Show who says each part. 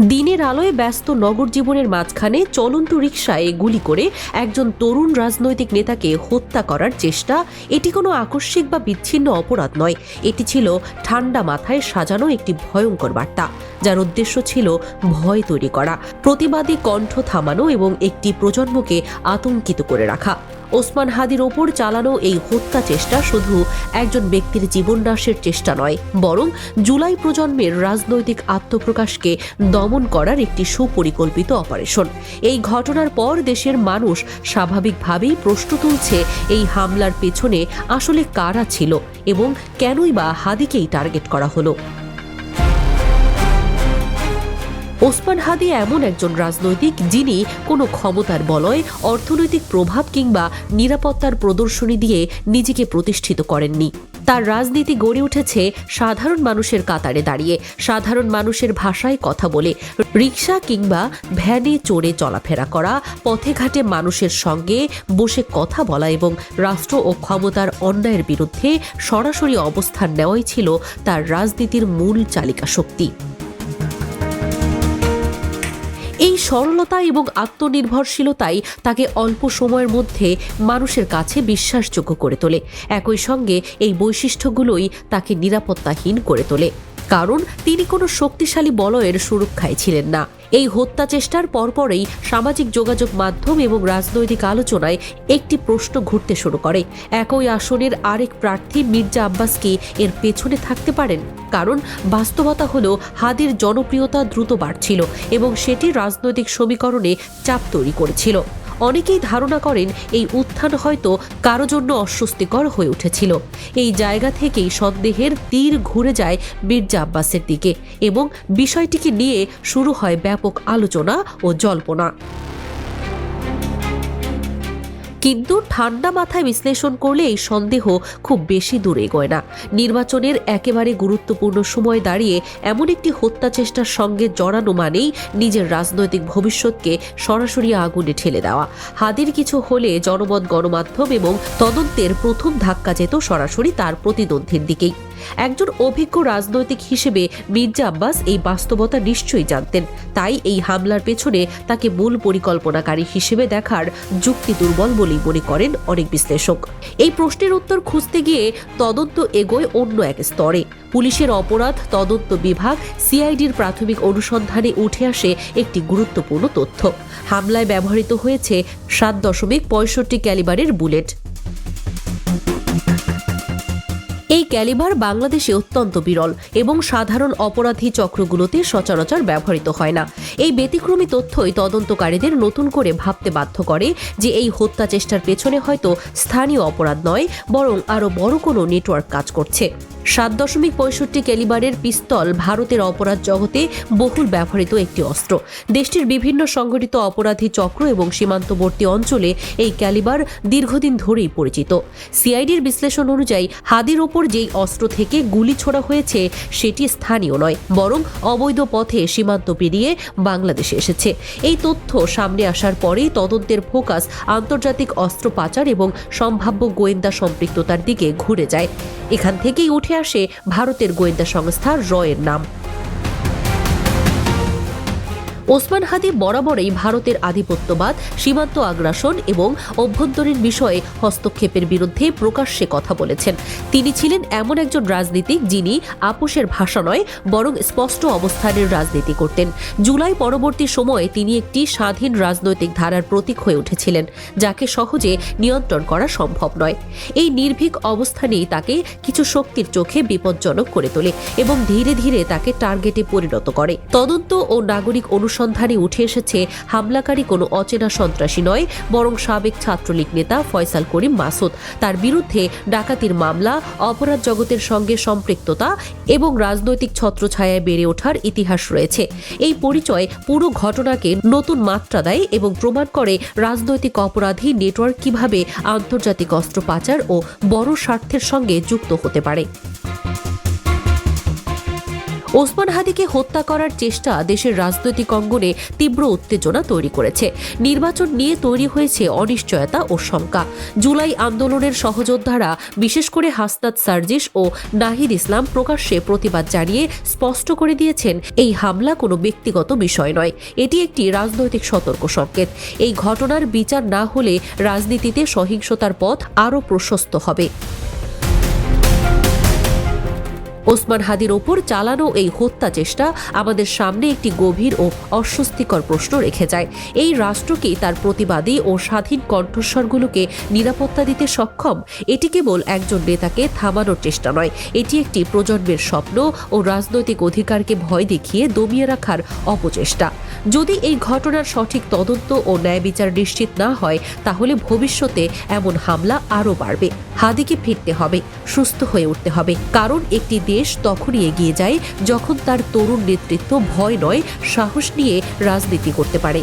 Speaker 1: দিনের আলোয় ব্যস্ত নগর জীবনের মাঝখানে চলন্ত রিকশায় গুলি করে একজন তরুণ রাজনৈতিক নেতাকে হত্যা করার চেষ্টা, এটি কোনো আকস্মিক বা বিচ্ছিন্ন অপরাধ নয়। এটি ছিল ঠান্ডা মাথায় সাজানো একটি ভয়ঙ্কর বার্তা, যার উদ্দেশ্য ছিল ভয় তৈরি করা, প্রতিবাদী কণ্ঠ থামানো এবং একটি প্রজন্মকে আতঙ্কিত করে রাখা। ওসমান হাদির ওপর চালানো এই হত্যা চেষ্টা শুধু একজন ব্যক্তির জীবন নাশের চেষ্টা নয়, বরং জুলাই প্রজন্মের রাজনৈতিক আত্মপ্রকাশকে দমন করার একটি সুপরিকল্পিত অপারেশন। এই ঘটনার পর দেশের মানুষ স্বাভাবিকভাবেই প্রশ্ন তুলছে, এই হামলার পেছনে আসলে কারা ছিল এবং কেনই বা হাদিকেই টার্গেট করা হলো। ওসমান হাদি এমন একজন রাজনৈতিক যিনি কোনো ক্ষমতার বলয়, অর্থনৈতিক প্রভাব কিংবা নিরাপত্তার প্রদর্শনী দিয়ে নিজেকে প্রতিষ্ঠিত করেননি। তার রাজনীতি গড়ে উঠেছে সাধারণ মানুষের কাতারে দাঁড়িয়ে, সাধারণ মানুষের ভাষায় কথা বলে রিক্সা কিংবা ভ্যানে চড়ে চলাফেরা করা, পথে ঘাটে মানুষের সঙ্গে বসে কথা বলা এবং রাষ্ট্র ও ক্ষমতার অন্যায়ের বিরুদ্ধে সরাসরি অবস্থান নেওয়াই ছিল তার রাজনীতির মূল চালিকা শক্তি সরলতা এবং আত্মনির্ভরশীলতাই তাকে অল্প সময়ের মধ্যে মানুষের কাছে বিশ্বাসযোগ্য করে তোলে। একই সঙ্গে এই বৈশিষ্ট্যগুলোই তাকে নিরাপত্তাহীন করে তোলে। কারণ তিনি কোনো শক্তিশালী বলয়ের সুরক্ষায় ছিলেন না। এই হত্যা চেষ্টার পরপরেই সামাজিক যোগাযোগ মাধ্যম এবং রাজনৈতিক আলোচনায় একটি প্রশ্ন ঘুরতে শুরু করে। একই আসনের আরেক প্রার্থী মির্জা আব্বাস কি এর পেছনে থাকতে পারেন, কারণ বাস্তবতা হলো হাদির জনপ্রিয়তা দ্রুত বাড়ছিল এবং সেটি রাজনৈতিক সমীকরণে চাপ তৈরি করেছিল। অনেকেই ধারণা করেন এই উত্থান হয়তো কারও জন্য অস্বস্তিকর হয়ে উঠেছিল। এই জায়গা থেকেই সন্দেহের তীর ঘুরে যায় মির্জা আব্বাসের দিকে এবং বিষয়টিকে নিয়ে শুরু হয় ব্যাপক আলোচনা ও জল্পনা। কিন্তু ঠান্ডা মাথায় বিশ্লেষণ করলে এই সন্দেহ খুব বেশি দূরে এগোয় না। নির্বাচনের একেবারে গুরুত্বপূর্ণ সময় দাঁড়িয়ে এমন একটি হত্যা চেষ্টার সঙ্গে জড়ানো মানেই নিজের রাজনৈতিক ভবিষ্যৎকে সরাসরি আগুনে ঠেলে দেওয়া। হাদির কিছু হলে জনমত গণমাধ্যম এবং তদন্তের প্রথম ধাক্কা যেত সরাসরি তার প্রতিদ্বন্দ্বীর দিকেই। একজন অভিজ্ঞ রাজনৈতিক হিসেবে মির্জা আব্বাস এই বাস্তবতা নিশ্চয়ই জানতেন। তাই এই হামলার পেছনে তাকে মূল পরিকল্পনাকারী হিসেবে দেখার যুক্তি দুর্বল বলেই মনে করেন অনেক বিশ্লেষক। এই প্রশ্নের উত্তর খুঁজতে গিয়ে তদন্ত এগোয় অন্য এক স্তরে। পুলিশের অপরাধ, তদন্ত বিভাগ, সিআইডির প্রাথমিক অনুসন্ধানে উঠে আসে একটি গুরুত্বপূর্ণ তথ্য। হামলায় ব্যবহৃত হয়েছে সাত দশমিক পঁয়ষট্টি ক্যালিবারের বুলেট। ক্যালিবার বাংলাদেশে অত্যন্ত বিরল এবং সাধারণ অপরাধী চক্রগুলোতে সচরাচর ব্যবহৃত হয় না। এই ব্যতিক্রমী তথ্যই তদন্তকারীদের নতুন করে ভাবতে বাধ্য করে যে এই হত্যা চেষ্টার পেছনে হয়তো স্থানীয় অপরাধ নয়, বরং আরও বড় কোনো নেটওয়ার্ক কাজ করছে। সাত দশমিক পঁয়ষট্টি ক্যালিবারের পিস্তল ভারতের অপরাধ জগতে বহুল ব্যবহৃত একটি অস্ত্র। দেশটির বিভিন্ন সংগঠিত অপরাধী চক্র এবং সীমান্তবর্তী অঞ্চলে এই ক্যালিবার দীর্ঘদিন ধরেই পরিচিত। সিআইডির বিশ্লেষণ অনুযায়ী, হাদির ওপর যেই অস্ত্র থেকে গুলি ছোড়া হয়েছে, সেটি স্থানীয় নয়, বরং অবৈধ পথে সীমান্ত পেরিয়ে বাংলাদেশে এসেছে। এই তথ্য সামনে আসার পরেই তদন্তের ফোকাস আন্তর্জাতিক অস্ত্র পাচার এবং সম্ভাব্য গোয়েন্দা সম্পৃক্ততার দিকে ঘুরে যায়। এখান থেকেই উঠে আসে ভারতের গোয়েন্দা সংস্থা রয়ের নাম। ওসমান হাদি বরাবরই ভারতের আধিপত্যবাদ, সীমান্ত আগ্রাসন এবং অভ্যন্তরীণ বিষয়ে হস্তক্ষেপের বিরুদ্ধে প্রকাশ্যে কথা বলেছেন। তিনি ছিলেন এমন একজন রাজনীতিক যিনি আপোষের ভাষা নয়, বরং স্পষ্ট অবস্থানের রাজনীতি করতেন। জুলাই পরবর্তী সময়ে তিনি একটি স্বাধীন রাজনৈতিক ধারার প্রতীক হয়ে উঠেছিলেন, যাকে সহজে নিয়ন্ত্রণ করা সম্ভব নয়। এই নির্ভীক অবস্থানেই তাকে কিছু শক্তির চোখে বিপজ্জনক করে তোলে এবং ধীরে ধীরে তাকে টার্গেটে পরিণত করে। তদন্ত ও নাগরিক অনুসন্ধানে উঠে এসেছে, হামলাকারী কোনো অচেনা সন্ত্রাসী নয়, বরং সাবেক ছাত্রলীগ নেতা ফয়সাল করিম মাসুদ। তার বিরুদ্ধে ডাকাতির মামলা, অপরাধ জগতের সঙ্গে সম্পৃক্ততা এবং রাজনৈতিক ছত্রছায়ায় বেড়ে ওঠার ইতিহাস রয়েছে। এই পরিচয় পুরো ঘটনাকে নতুন মাত্রা দেয় এবং প্রমাণ করে রাজনৈতিক অপরাধী নেটওয়ার্ক কীভাবে আন্তর্জাতিক অস্ত্র পাচার ও বড় স্বার্থের সঙ্গে যুক্ত হতে পারে। ওসমান হাদিকে হত্যা করার চেষ্টা দেশের রাজনৈতিক অঙ্গনে তীব্র উত্তেজনা তৈরি করেছে। নির্বাচন নিয়ে তৈরি হয়েছে অনিশ্চয়তা ও শঙ্কা। জুলাই আন্দোলনের সহযোদ্ধারা, বিশেষ করে হাসনাত সার্জিস ও নাহিদ ইসলাম, প্রকাশ্যে প্রতিবাদ জানিয়ে স্পষ্ট করে দিয়েছেন, এই হামলা কোনো ব্যক্তিগত বিষয় নয়। এটি একটি রাজনৈতিক সতর্ক সংকেত। এই ঘটনার বিচার না হলে রাজনীতিতে সহিংসতার পথ আরও প্রশস্ত হবে। ওসমান হাদির ওপর চালানো এই হত্যা চেষ্টা আমাদের সামনে একটি গভীর ও অস্বস্তিকর প্রশ্ন রেখে যায়। এই রাষ্ট্র কি তার প্রতিবাদী ও স্বাধীন কণ্ঠস্বরগুলোকে নিরাপত্তা দিতে সক্ষম? এটি কেবল একজন নেতাকে থামানোর চেষ্টা নয়, এটি একটি প্রজন্মের স্বপ্ন ও রাজনৈতিক অধিকারকে ভয় দেখিয়ে দমিয়ে রাখার অপচেষ্টা। যদি এই ঘটনার সঠিক তদন্ত ও ন্যায় বিচার নিশ্চিত না হয়, তাহলে ভবিষ্যতে এমন হামলা আরও বাড়বে। হাদিকে ফিরতে হবে, সুস্থ হয়ে উঠতে হবে। কারণ একটি দেশ তখনই এগিয়ে যায় যখন তার তরুণ নেতৃত্ব ভয় নয়, সাহস নিয়ে রাজনীতি করতে পারে।